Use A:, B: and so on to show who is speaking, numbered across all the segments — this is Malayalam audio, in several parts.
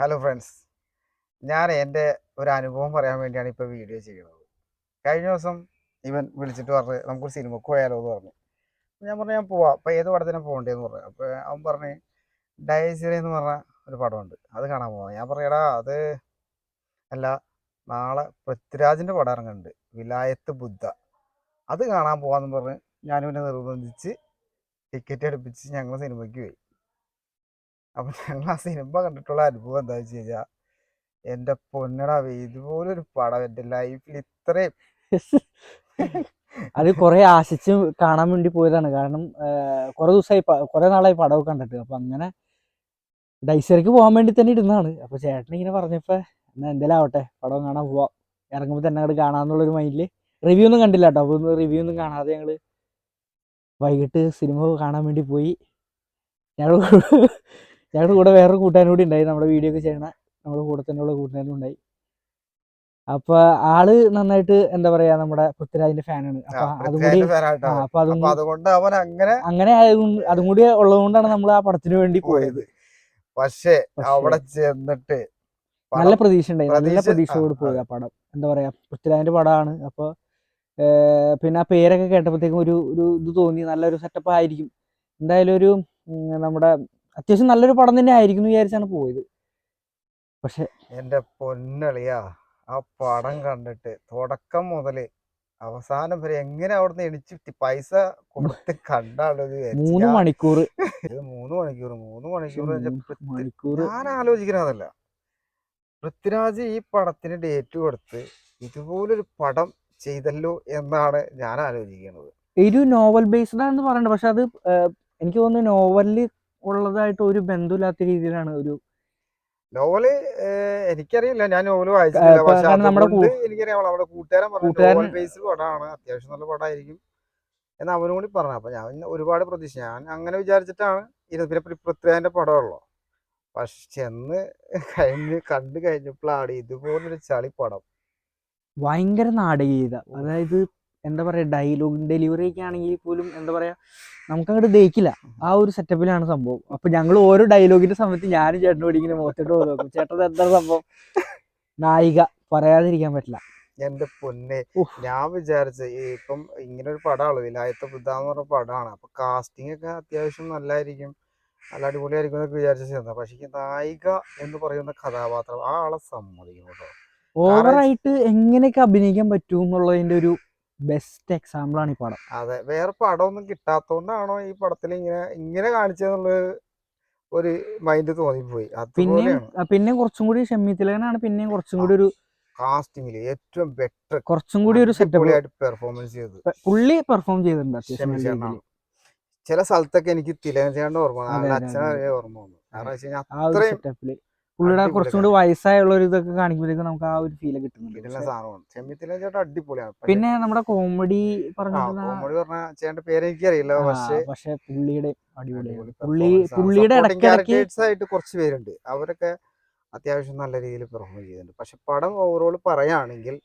A: ഹലോ ഫ്രണ്ട്സ് ഞാൻ എന്റെ ഒരു അനുഭവം പറയാൻ വേണ്ടിയാണ് ഇപ്പോൾ വീഡിയോ ചെയ്യുന്നത്. കഴിഞ്ഞ ദിവസം ഇവൻ വിളിച്ചിട്ട് പറഞ്ഞ് നമുക്കൊരു സിനിമക്ക് പോയാലോ? എന്ന് പറഞ്ഞു. ഞാൻ പറഞ്ഞു ഞാൻ പോവാം. അപ്പോൾ ഏത് പടത്തിനാണ് പോകേണ്ടതെന്ന് പറഞ്ഞു. അപ്പോൾ അവൻ പറഞ്ഞ് ഡയസിറി എന്ന് പറഞ്ഞ ഒരു പടമുണ്ട്. അത് കാണാൻ പോകാം ഞാൻ പറയടാ അത് അല്ല നാളെ പൃഥ്വിരാജിന്റെ പടം ഇറങ്ങുന്നുണ്ട്. വിലായത്ത് ബുദ്ധ. അത് കാണാൻ പോകാമെന്ന് പറഞ്ഞ് ഞാനിവനെ നിർബന്ധിച്ച് ടിക്കറ്റ് എടുപ്പിച്ച് ഞങ്ങൾ സിനിമയ്ക്ക് പോയി. അപ്പം ഞങ്ങൾ ആ സിനിമ കണ്ടിട്ടുള്ള അനുഭവം എന്താ വെച്ച് കഴിഞ്ഞാൽ എന്റെ പൊന്നടാ ഇതുപോലൊരു പടം എന്റെ ലൈഫിൽ ഇത്രയും
B: അത് കുറെ ആശിച്ച് കാണാൻ വേണ്ടി പോയതാണ്. കാരണം കുറെ ദിവസമായി കുറെ നാളായി പടമൊക്കെ കണ്ടിട്ട്. അപ്പൊ അങ്ങനെ ഡൈസർക്ക് പോകാൻ വേണ്ടി തന്നെ ഇരുന്നാണ് അപ്പൊ ചേട്ടൻ ഇങ്ങനെ പറഞ്ഞപ്പോ എന്നാ എന്തെങ്കിലും ആവട്ടെ പടം കാണാൻ പോവാം. ഇറങ്ങുമ്പോൾ തന്നെ അങ്ങോട്ട് കാണാന്നുള്ളൊരു മൈൻഡിൽ റിവ്യൂ ഒന്നും കണ്ടില്ല കേട്ടോ. അപ്പൊ റിവ്യൂ ഒന്നും കാണാതെ ഞങ്ങൾ വൈകിട്ട് സിനിമ കാണാൻ വേണ്ടി പോയി. ഞങ്ങൾ ഞങ്ങളുടെ കൂടെ വേറൊരു കൂട്ടുകാരൻ കൂടി ഉണ്ടായി നമ്മുടെ വീഡിയോ ഒക്കെ ചെയ്യണ നമ്മുടെ കൂടെ തന്നെയുള്ള കൂട്ടുകാരനും ഉണ്ടായി. അപ്പൊ ആൾ നന്നായിട്ട് എന്താ പറയാ നമ്മുടെ പൃഥ്വിരാജിന്റെ ഫാനാണ് അപ്പൊ
A: അതുകൂടി.
B: അപ്പൊ
A: അതുകൊണ്ട് അവൻ അങ്ങനെ
B: അങ്ങനെ അതും കൂടി ഉള്ളതുകൊണ്ടാണ് നമ്മൾ ആ പടത്തിന് വേണ്ടി പോയത്.
A: പക്ഷേ അവിടെ ചെന്നിട്ട്
B: നല്ല പ്രതീക്ഷ ഉണ്ടായി. നല്ല
A: പ്രതീക്ഷ-
B: പ്രതീക്ഷയോട് പോയി ആ പടം. എന്താ പറയാ പൃഥ്വിരാജിന്റെ പടമാണ്. അപ്പൊ പിന്നെ ആ പേരൊക്കെ കേട്ടപ്പോഴത്തേക്കും ഒരു ഒരു ഇത് തോന്നി. നല്ലൊരു സെറ്റപ്പ് ആയിരിക്കും. എന്തായാലും ഒരു നമ്മുടെ അത്യാവശ്യം നല്ലൊരു പടം തന്നെ ആയിരിക്കും വിചാരിച്ചാണ് പോയത്. പക്ഷെ
A: എന്റെ പൊന്നളിയാ ആ പടം കണ്ടിട്ട് തുടക്കം മുതൽ അവസാനം വരെ എങ്ങനെ അവിടുന്ന് എണിച്ചിട്ട് പൈസ കൊടുത്ത് കണ്ടാളത്
B: മൂന്ന് മണിക്കൂർ
A: ഇത് മൂന്ന് മണിക്കൂർ മൂന്ന് മണിക്കൂർ ഞാൻ ആലോചിക്കുന്നതല്ല പൃഥ്വിരാജ് ഈ പടത്തിന് ഡേറ്റ് കൊടുത്ത് ഇതുപോലൊരു പടം ചെയ്തല്ലോ എന്നാണ് ഞാൻ ആലോചിക്കുന്നത്.
B: ഒരു നോവൽ ബേസ്ഡ് ആണെന്ന് പറയണ്ട പക്ഷെ അത് എനിക്ക് തോന്നുന്നു നോവലിൽ ഉള്ളതായിട്ട് ഒരു ബന്ധമില്ലാത്ത രീതിയിലാണ് ഒരു
A: നോവൽ എനിക്കറിയില്ല. ഞാൻ നോവൽ
B: വായിച്ചില്ല
A: പക്ഷെ എനിക്കറിയാം. നമ്മുടെ കൂട്ടുകാരൻ പറഞ്ഞു
B: കൂട്ടുകാരൻ-
A: നോവൽ ബേസ്ഡ് പടമാണ് അത്യാവശ്യം നല്ല പടമായിരിക്കും എന്ന് അവനും കൂടി പറഞ്ഞു. അപ്പൊ ഞാൻ ഒരുപാട് പ്രതീക്ഷ. ഞാൻ അങ്ങനെ വിചാരിച്ചിട്ടാണ് പൃ- പൃഥ്വിരാജിന്റെ പടമുള്ളൂ. പക്ഷെ ചെന്ന് കഴിഞ്ഞ് കണ്ടു കഴിഞ്ഞപ്പോഴാണ് ഇതുപോലൊരു ചളി പടം
B: ഭയങ്കര നാടകീയത. അതായത് എന്താ പറയുക ഡയലോഗ് ഡെലിവറി ഒക്കെ ആണെങ്കിൽ പോലും എന്താ പറയുക നമുക്കങ്ങോട്ട് ദഹിക്കില്ല. ആ ഒരു സെറ്റപ്പിലാണ് സംഭവം. അപ്പൊ ഞങ്ങൾ ഓരോ ഡയലോഗിന്റെ സമയത്ത് ഞാനും ചേട്ടനോട് ഇങ്ങനെ മുഖത്തോട്ട് നോക്കും. ചേട്ടൻ എന്താ സംഭവം? നായിക പറയാതിരിക്കാൻ പറ്റില്ല.
A: എന്റെ പൊന്നെ ഞാൻ വിചാരിച്ച ഇപ്പം ഇങ്ങനെ ഒരു പടമാണ് വിലായത്തെ ബുദ്ധ പറഞ്ഞ പടമാണ്. അപ്പൊ കാസ്റ്റിംഗ് ഒക്കെ അത്യാവശ്യം നല്ലതായിരിക്കും നല്ല അടിപൊളിയായിരിക്കും എന്നൊക്കെ വിചാരിച്ച ചേർന്നത് പക്ഷെ നായിക എന്ന് പറയുന്ന കഥാപാത്രം ആ ആളെ സമ്മതിക്കണം കേട്ടോ.
B: ഓവറായിട്ട് എങ്ങനെയൊക്കെ അഭിനയിക്കാൻ പറ്റും എന്നുള്ളതിന്റെ ഒരു ബെസ്റ്റ് എക്സാമ്പിൾ ആണ് ഈ പടം.
A: അതെ വേറെ പടമൊന്നും കിട്ടാത്തോണ്ടാണോ ഈ പടത്തിൽ ഇങ്ങനെ ഇങ്ങനെ കാണിച്ചതെന്നുള്ള ഒരു മൈൻഡ് തോന്നിപ്പോയി. പിന്നെ
B: ആ, പിന്നെയും കുറച്ചും കൂടി ഷമ്മി തിലകനാണ് പിന്നെയും കുറച്ചും കൂടി ഒരു
A: കാസ്റ്റിംഗിൽ ഏറ്റവും ബെറ്റർ
B: കുറച്ചും കൂടി ഒരു സെറ്റപ്പ്
A: പെർഫോമൻസ് ചെയ്തത്.
B: പുള്ളി പെർഫോം ചെയ്തിട്ടുണ്ട്.
A: ചില സ്ഥലത്തൊക്കെ എനിക്ക് തിലകൻ തിലകചേണ്ട ഓർമ്മ അച്ഛനെ ഓർമ്മ വന്നു. കാരണം വെച്ച് കഴിഞ്ഞാൽ അത്രയും
B: പുള്ളിയുടെ കുറച്ചും കൂടി വയസ്സായുള്ള ഒരു ഇതൊക്കെ കാണിക്കുമ്പോഴേക്കും നമുക്ക് ആ ഒരു ഫീൽ കിട്ടുന്നുണ്ട്.
A: അടിപൊളിയാണ്
B: പിന്നെ നമ്മുടെ കോമഡി
A: പറഞ്ഞ പേര് എനിക്കറിയില്ല പക്ഷേ
B: പുള്ളിയുടെ അടിപൊളിയാണ് പുള്ളി. പുള്ളിയുടെ
A: ആയിട്ട് കുറച്ച് പേരുണ്ട്. അവരൊക്കെ അത്യാവശ്യം നല്ല രീതിയിൽ പെർഫോം ചെയ്യുന്നുണ്ട്. പക്ഷെ പടം ഓവറോൾ പറയുകയാണെങ്കിൽ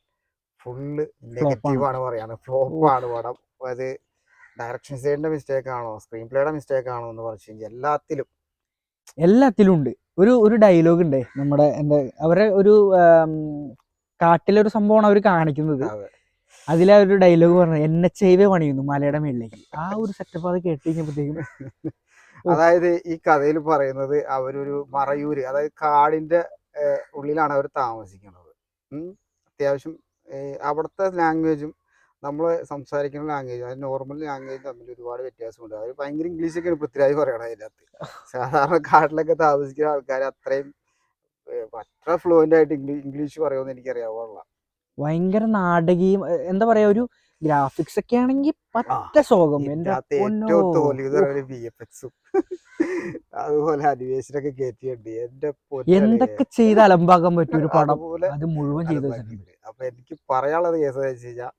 A: ഫുള്ള് നെഗറ്റീവ് ആണ്. പറയാണ് ഫ്ലോപ്പ് ആണ് പടം. അത് ഡയറക്ഷൻ സൈഡിന്റെ മിസ്റ്റേക്ക് ആണോ സ്ക്രീൻ പ്ലേയുടെ മിസ്റ്റേക്ക് ആണോ എന്ന് പറഞ്ഞു എല്ലാത്തിലും
B: എല്ലാത്തിലും ഉണ്ട്. ഒരു ഒരു ഡയലോഗ് ഉണ്ട് നമ്മുടെ എന്താ അവരെ ഒരു കാട്ടിലെ ഒരു സംഭവമാണ് അവർ കാണിക്കുന്നത്.
A: അതെ.
B: അതിലെ ഒരു ഡയലോഗ് പറഞ്ഞു എൻ എച്ച് ഹൈവേ പണിയുന്നു മലയുടെ മേളിലേക്ക്. ആ ഒരു സെറ്റപ്പ് അത് കേട്ട് കഴിഞ്ഞപ്പോഴത്തേക്കും
A: അതായത് ഈ കഥയിൽ പറയുന്നത് അവരൊരു മറയൂര് അതായത് കാടിന്റെ ഉള്ളിലാണ് അവർ താമസിക്കുന്നത്. അത്യാവശ്യം അവിടുത്തെ ലാംഗ്വേജും നമ്മൾ സംസാരിക്കുന്ന ലാംഗ്വേജ് അത് നോർമൽ ലാംഗ്വേജ് തമ്മിൽ ഒരുപാട് വ്യത്യാസമുണ്ട്. അവർ ഭയങ്കര ഇംഗ്ലീഷൊക്കെയാണ് പൃഥ്വിരാജ് പറയണത് അതിനകത്ത്. സാധാരണ കാട്ടിലൊക്കെ താമസിക്കുന്ന ആൾക്കാർ അത്രയും അത്ര ഫ്ലുവന്റ് ആയിട്ട് ഇംഗ്ലീഷ് ഇംഗ്ലീഷ് പറയുമെന്ന് എനിക്കറിയാവുള്ള
B: ഭയങ്കര നാടകീയം എന്താ പറയാ ഒരു ഗ്രാഫിക്സ് ഒക്കെ ആണെങ്കിൽ പറ്റ
A: സോകം. അതുപോലെ അനിമേഷനൊക്കെ കയറ്റിയുണ്ട് എന്റെ
B: എന്തൊക്കെ ചെയ്ത് അലമ്പാക്കാൻ പറ്റും ഒരു പടം? അത് മുഴുവൻ ചെയ്ത്
A: അപ്പൊ എനിക്ക് പറയാനുള്ളത് കേസ് വെച്ച് കഴിഞ്ഞാൽ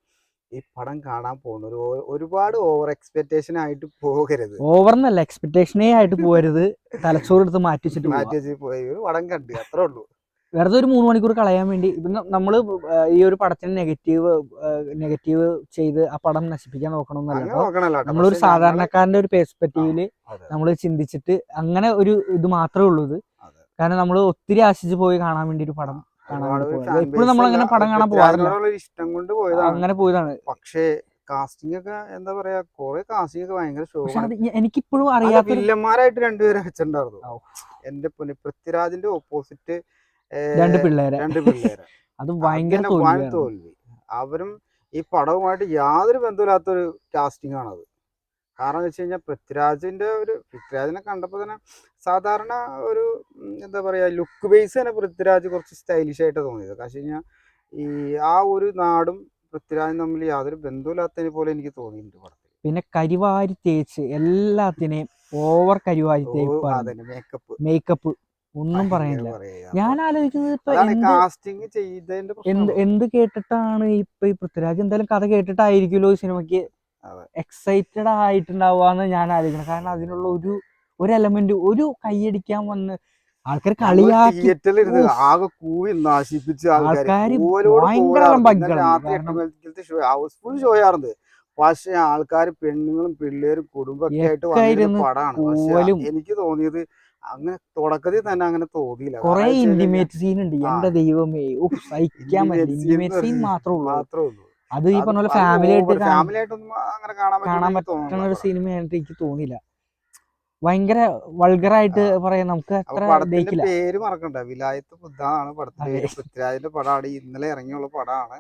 A: ഈ പടം കാണാൻ പോകുന്നത് ഒരുപാട് ഓവർ എക്സ്പെക്ടേഷൻ ആയിട്ട് പോകരുത്.
B: ഓവർ എന്നല്ല എക്സ്പെക്ടേഷനേ ആയിട്ട് പോകരുത്. തലച്ചോറ് എടുത്ത് മാറ്റി വെച്ചിട്ട്
A: മാറ്റി വെച്ച് പോയി. ഒരു പടം കണ്ടു അത്രേ ഉള്ളൂ.
B: വെറുതെ ഒരു മൂന്ന് മണിക്കൂർ കളയാൻ വേണ്ടി ഇപ്പം നമ്മൾ ഈ ഒരു പടത്തിന് നെഗറ്റീവ് നെഗറ്റീവ് ചെയ്ത് ആ പടം നശിപ്പിക്കാൻ നോക്കണമെന്നല്ല. നമ്മളൊരു സാധാരണക്കാരന്റെ ഒരു
A: പെർസ്പെക്റ്റീവിൽ
B: നമ്മൾ ചിന്തിച്ചിട്ട് അങ്ങനെ ഒരു ഇത് മാത്രമേ ഉള്ളൂ ഇത്. കാരണം നമ്മൾ ഒത്തിരി ആശിച്ച് പോയി കാണാൻ വേണ്ടി ഒരു പടം അങ്ങനെ
A: ഉള്ള
B: പടം കാണാൻ പോകാറില്ല
A: ഇഷ്ടം കൊണ്ട് പോയതാണ്.
B: അങ്ങനെ പോയതാണ്.
A: പക്ഷേ കാസ്റ്റിംഗ് ഒക്കെ എന്താ പറയാ കൊറേ കാസ്റ്റിംഗ് ഒക്കെ ഭയങ്കര
B: എനിക്കിപ്പോഴും അറിയാത്ത
A: വില്ലന്മാരായിട്ട് രണ്ടുപേരെ വെച്ചിട്ടുണ്ടായിരുന്നു. എന്റെ പൊന്നി പൃഥ്വിരാജിന്റെ ഓപ്പോസിറ്റ്
B: രണ്ട് പിള്ളേരെ.
A: രണ്ട് പിള്ളേരെ.
B: അത് ഭയങ്കര
A: തോൽവി. അവരും ഈ പടവുമായിട്ട് യാതൊരു ബന്ധമില്ലാത്തൊരു കാസ്റ്റിംഗ് ആണത്. കാരണം വെച്ച് കഴിഞ്ഞാൽ പൃഥ്വിരാജിന്റെ ഒരു പൃഥ്വിരാജിനെ കണ്ടപ്പോൾ തന്നെ സാധാരണ ഒരു എന്താ പറയുക ലുക്ക് ബേസ് തന്നെ പൃഥ്വിരാജ് കുറച്ച് സ്റ്റൈലിഷ് ആയിട്ട് തോന്നിയത്. കാരണം കഴിഞ്ഞാൽ ഈ ആ ഒരു നാടും പൃഥ്വിരാജും തമ്മിൽ യാതൊരു ബന്ധമില്ലാത്തതിനെ പോലെ എനിക്ക് തോന്നിയിട്ടുണ്ട് പടത്തിൽ
B: പിന്നെ കരിവാരി തേച്ച് എല്ലാത്തിനെയും ഓവർ കരിവാരി
A: മേക്കപ്പ്
B: മേക്കപ്പ് ഒന്നും പറയാനില്ല. ഞാൻ ആലോചിക്കുന്നത് ഇപ്പൊ എന്ത്
A: കാസ്റ്റിംഗ് ചെയ്തതിന്റെ
B: എന്ത്
A: പ്രശ്നം
B: എന്ത് കേട്ടിട്ടാണ് ഇപ്പൊ ഈ പൃഥ്വിരാജ് എന്തായാലും കഥ കേട്ടിട്ടായിരിക്കുമല്ലോ ഈ സിനിമയ്ക്ക്. എക്സൈറ്റഡ് ആയിട്ടുണ്ടാവാന്ന് ഞാൻ ആലോചിക്കണം കാരണം അതിനുള്ള ഒരു ഒരു എലമെന്റ് ഒരു കൈയടിക്കാൻ വന്ന് ആൾക്കാർ കളിയാക്കി.
A: ആകെ കൂവി നശിപ്പിച്ച്
B: ആൾക്കാര്.
A: ഹൗസ്ഫുൾ ഷോ ആയിരുന്നു. പക്ഷെ ആൾക്കാർ പെണ്ണുങ്ങളും പിള്ളേരും കുടുംബമൊക്കെ ആയിട്ട്
B: ഇരുന്ന്
A: പടമാണ്. എനിക്ക് തോന്നിയത് അങ്ങനെ തുടക്കത്തിൽ തന്നെ അങ്ങനെ തോന്നിയില്ല.
B: കൊറേ ഇന്റിമേറ്റ് സീൻ ഉണ്ട്. എന്റെ ദൈവമേ. സഹിക്കാൻ പറ്റില്ല. ഇന്റിമേറ്റ് സീൻ മാത്രമേ ഉള്ളൂ. അത് ഈ പറഞ്ഞ പോലെ ഫാമിലി ആയിട്ട് കാണാൻ
A: ഫാമിലി ആയിട്ടൊന്നും അങ്ങനെ കാണാൻ പറ്റുന്ന
B: ഒരു സിനിമയായിട്ട് എനിക്ക് തോന്നിയില്ല. ഭയങ്കര വൾഗറായിട്ട് പറയാം നമുക്ക് അത്ര
A: പേര് മറക്കണ്ട. വിലായത്ത് ബുദ്ധാണ് പടത്തിന്റെ. പേര്. പൃഥ്വിരാജിന്റെ പടമാണ്. ഇന്നലെ ഇറങ്ങിയുള്ള പടമാണ്.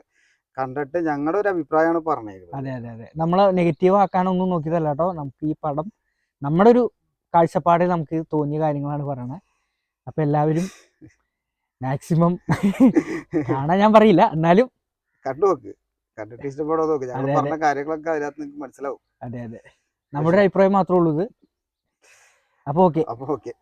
A: കണ്ടിട്ട് ഞങ്ങളുടെ ഒരു അഭിപ്രായമാണ് പറഞ്ഞത്
B: അതെ അതെ അതെ. നമ്മൾ നെഗറ്റീവ് ആക്കാനൊന്നും നോക്കിയതല്ല കേട്ടോ. നമുക്ക് ഈ പടം നമ്മുടെ ഒരു കാഴ്ചപ്പാടിൽ നമുക്ക് തോന്നിയ കാര്യങ്ങളാണ് പറയണത് അപ്പൊ എല്ലാവരും മാക്സിമം കാണാൻ ഞാൻ പറയില്ല. എന്നാലും
A: കണ്ടു നോക്ക്. കണ്ടിട്ട് ഇഷ്ടപ്പെടാതെ നോക്ക് ഞങ്ങൾ. പറഞ്ഞ കാര്യങ്ങളൊക്കെ അതിനകത്ത് നിങ്ങൾക്ക് മനസ്സിലാവും.
B: അതെ അതെ. നമ്മുടെ അഭിപ്രായം മാത്രമേ ഉള്ളൂ ഇത്. അപ്പൊ ഓക്കെ.
A: അപ്പൊ ഓക്കെ.